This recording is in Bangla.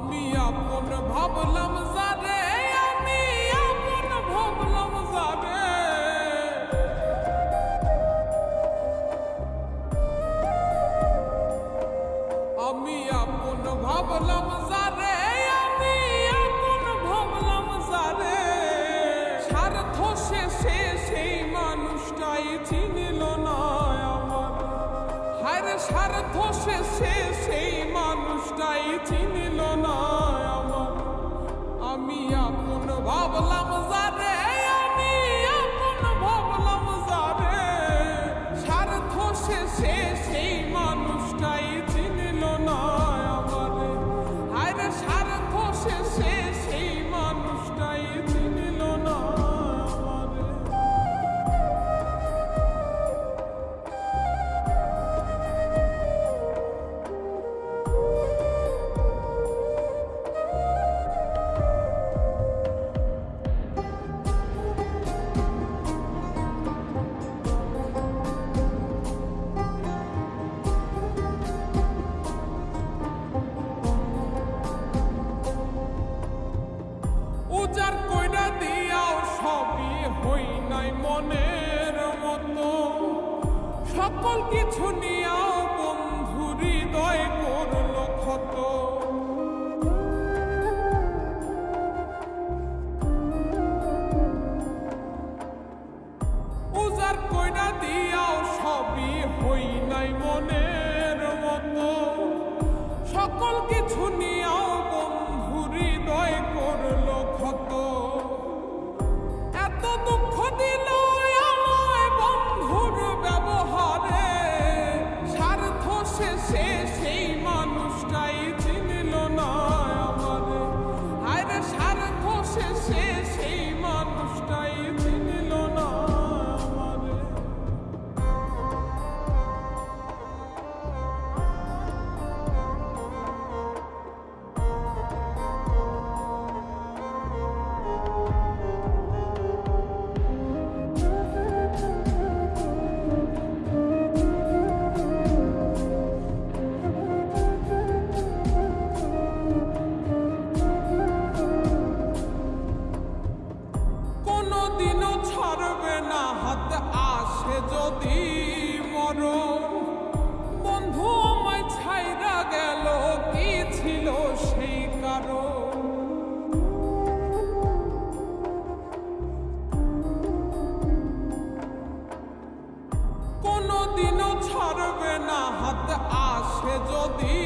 আমি আপন ভাবলাম যারে আমি আপন ভাবলাম যারে আমি আপন ভাবলাম যারে আমি আপন ভাবলাম যারে স্বার্থ শেষে সেই মানুষটাই চিনিল না আমার। হার স্বার্থ শেষে সেই মানুষটাই চিনিল না আমার আমি আপন ভাবলাম যারে আমি আপন ভাবলাম যারে। স্বার্থ শেষে মনের মতো। সকল কিছু নিয়াও বন্ধু হৃদয় করল ক্ষত। উজার কইরা দিয়াও সবই হই নাই মনের মতো। সকল কিছু নিয়াও কোনদিনও ছাড়বে না হাত আসে যদি মরণ। বন্ধু আমায় ছাইরা গেল, কি ছিল সেই কারণ? কোনদিনও ছাড়বে না হাত আসে যদি